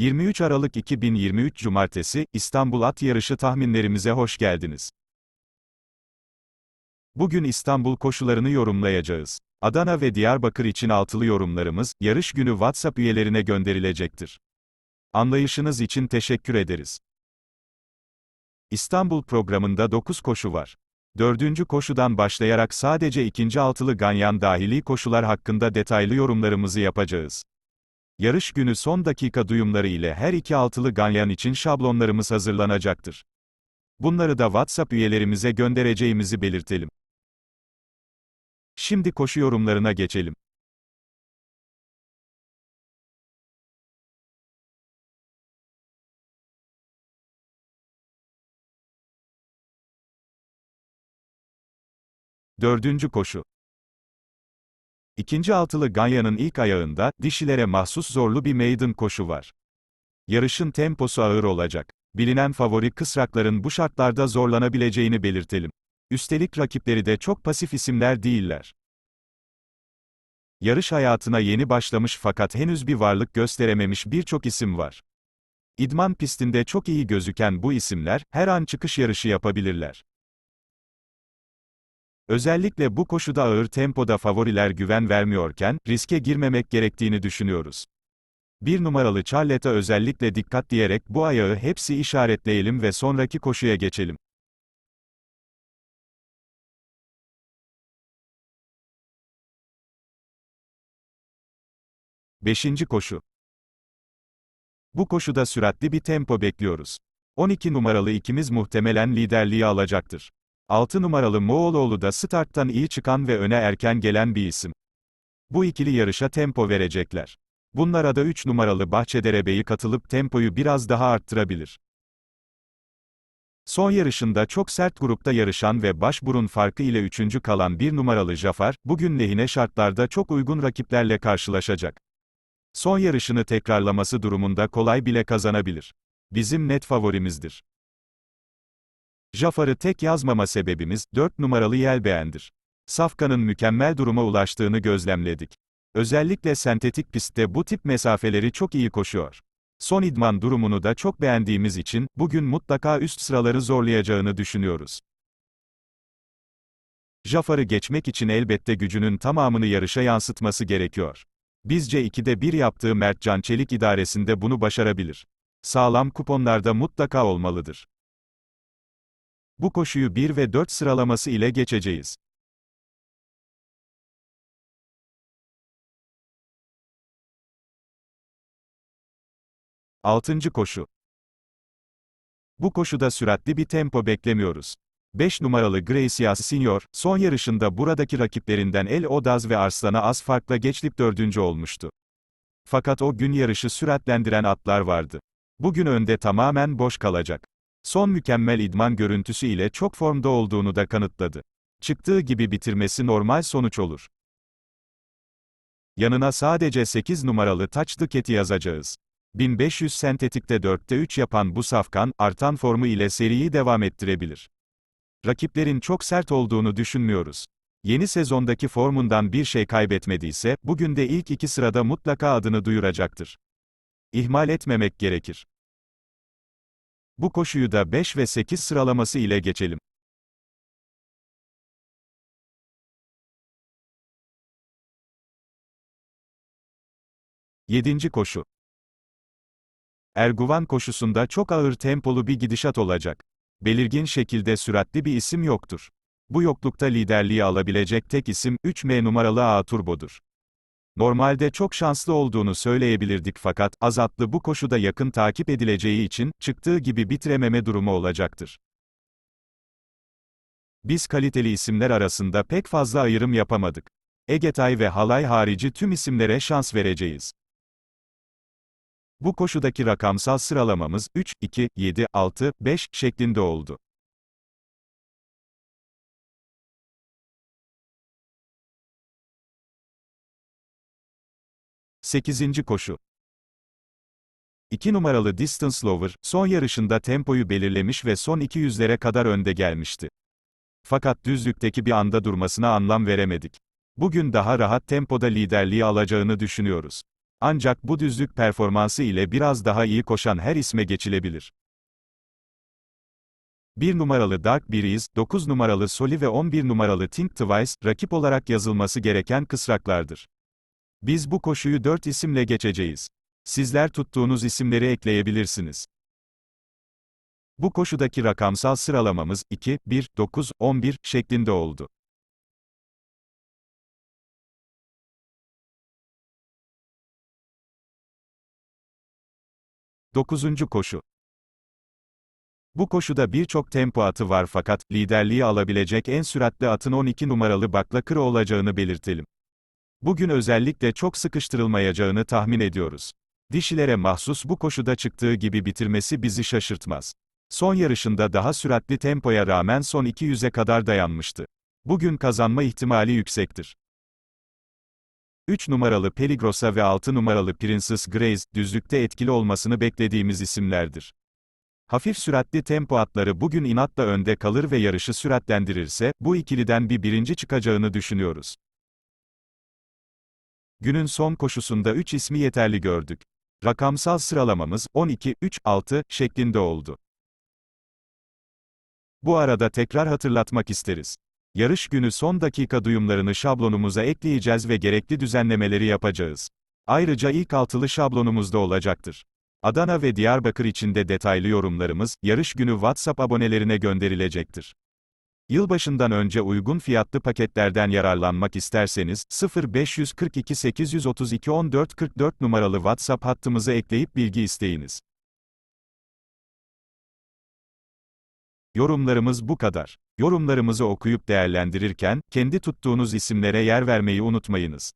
23 Aralık 2023 Cumartesi, İstanbul At Yarışı tahminlerimize hoş geldiniz. Bugün İstanbul koşularını yorumlayacağız. Adana ve Diyarbakır için altılı yorumlarımız, yarış günü WhatsApp üyelerine gönderilecektir. Anlayışınız için teşekkür ederiz. İstanbul programında 9 koşu var. Dördüncü koşudan başlayarak sadece ikinci altılı ganyan dahili koşular hakkında detaylı yorumlarımızı yapacağız. Yarış günü son dakika duyumları ile her iki altılı ganyan için şablonlarımız hazırlanacaktır. Bunları da WhatsApp üyelerimize göndereceğimizi belirtelim. Şimdi koşu yorumlarına geçelim. Dördüncü koşu. İkinci altılı Ganya'nın ilk ayağında, dişilere mahsus zorlu bir maiden koşu var. Yarışın temposu ağır olacak. Bilinen favori kısrakların bu şartlarda zorlanabileceğini belirtelim. Üstelik rakipleri de çok pasif isimler değiller. Yarış hayatına yeni başlamış fakat henüz bir varlık gösterememiş birçok isim var. İdman pistinde çok iyi gözüken bu isimler, her an çıkış yarışı yapabilirler. Özellikle bu koşuda ağır tempoda favoriler güven vermiyorken, riske girmemek gerektiğini düşünüyoruz. Bir numaralı Charlotte'a özellikle dikkat diyerek bu ayağı hepsi işaretleyelim ve sonraki koşuya geçelim. Beşinci koşu. Bu koşuda süratli bir tempo bekliyoruz. 12 numaralı ikimiz muhtemelen liderliği alacaktır. 6 numaralı Moğoloğlu da starttan iyi çıkan ve öne erken gelen bir isim. Bu ikili yarışa tempo verecekler. Bunlara da 3 numaralı Bahçederebe'yi katılıp tempoyu biraz daha arttırabilir. Son yarışında çok sert grupta yarışan ve başburun farkı ile üçüncü kalan bir numaralı Jafar, bugün lehine şartlarda çok uygun rakiplerle karşılaşacak. Son yarışını tekrarlaması durumunda kolay bile kazanabilir. Bizim net favorimizdir. Jafar'ı tek yazmama sebebimiz, 4 numaralı Yelbeğen'dir. Safkan'ın mükemmel duruma ulaştığını gözlemledik. Özellikle sentetik pistte bu tip mesafeleri çok iyi koşuyor. Son idman durumunu da çok beğendiğimiz için, bugün mutlaka üst sıraları zorlayacağını düşünüyoruz. Jafar'ı geçmek için elbette gücünün tamamını yarışa yansıtması gerekiyor. Bizce 2'de 1 yaptığı Mertcan Çelik idaresinde bunu başarabilir. Sağlam kuponlarda mutlaka olmalıdır. Bu koşuyu 1 ve 4 sıralaması ile geçeceğiz. Altıncı koşu. Bu koşuda süratli bir tempo beklemiyoruz. 5 numaralı Gracias Senior, son yarışında buradaki rakiplerinden El Odaz ve Arslan'a az farkla geçlip dördüncü olmuştu. Fakat o gün yarışı süratlendiren atlar vardı. Bugün önde tamamen boş kalacak. Son mükemmel idman görüntüsü ile çok formda olduğunu da kanıtladı. Çıktığı gibi bitirmesi normal sonuç olur. Yanına sadece 8 numaralı Touch Cat'i yazacağız. 1500 sentetikte 4'te 3 yapan bu safkan, artan formu ile seriyi devam ettirebilir. Rakiplerin çok sert olduğunu düşünmüyoruz. Yeni sezondaki formundan bir şey kaybetmediyse, bugün de ilk iki sırada mutlaka adını duyuracaktır. İhmal etmemek gerekir. Bu koşuyu da 5 ve 8 sıralaması ile geçelim. Yedinci koşu. Erguvan koşusunda çok ağır tempolu bir gidişat olacak. Belirgin şekilde süratli bir isim yoktur. Bu yoklukta liderliği alabilecek tek isim, 3M numaralı A Turbo'dur. Normalde çok şanslı olduğunu söyleyebilirdik fakat, azatlı bu koşuda yakın takip edileceği için, çıktığı gibi bitirememe durumu olacaktır. Biz kaliteli isimler arasında pek fazla ayrım yapamadık. Egetay ve Halay harici tüm isimlere şans vereceğiz. Bu koşudaki rakamsal sıralamamız 3, 2, 7, 6, 5 şeklinde oldu. Sekizinci koşu. 2 numaralı Distance Lover, son yarışında tempoyu belirlemiş ve son 200'lere kadar önde gelmişti. Fakat düzlükteki bir anda durmasına anlam veremedik. Bugün daha rahat tempoda liderliği alacağını düşünüyoruz. Ancak bu düzlük performansı ile biraz daha iyi koşan her isme geçilebilir. 1 numaralı Dark Breeze, 9 numaralı Soli ve 11 numaralı Think Twice, rakip olarak yazılması gereken kısraklardır. Biz bu koşuyu 4 isimle geçeceğiz. Sizler tuttuğunuz isimleri ekleyebilirsiniz. Bu koşudaki rakamsal sıralamamız 2, 1, 9, 11 şeklinde oldu. Dokuzuncu koşu. Bu koşuda birçok tempo atı var fakat, liderliği alabilecek en süratli atın 12 numaralı Baklakırı olacağını belirtelim. Bugün özellikle çok sıkıştırılmayacağını tahmin ediyoruz. Dişilere mahsus bu koşuda çıktığı gibi bitirmesi bizi şaşırtmaz. Son yarışında daha süratli tempoya rağmen son 200'e kadar dayanmıştı. Bugün kazanma ihtimali yüksektir. 3 numaralı Peligrosa ve 6 numaralı Princess Grace, düzlükte etkili olmasını beklediğimiz isimlerdir. Hafif süratli tempo atları bugün inatla önde kalır ve yarışı süratlendirirse, bu ikiliden bir birinci çıkacağını düşünüyoruz. Günün son koşusunda 3 ismi yeterli gördük. Rakamsal sıralamamız 12, 3, 6 şeklinde oldu. Bu arada tekrar hatırlatmak isteriz. Yarış günü son dakika duyumlarını şablonumuza ekleyeceğiz ve gerekli düzenlemeleri yapacağız. Ayrıca ilk altılı şablonumuzda olacaktır. Adana ve Diyarbakır için de detaylı yorumlarımız, yarış günü WhatsApp abonelerine gönderilecektir. Yılbaşından önce uygun fiyatlı paketlerden yararlanmak isterseniz, 0542 832 14 44 numaralı WhatsApp hattımıza ekleyip bilgi isteyiniz. Yorumlarımız bu kadar. Yorumlarımızı okuyup değerlendirirken, kendi tuttuğunuz isimlere yer vermeyi unutmayınız.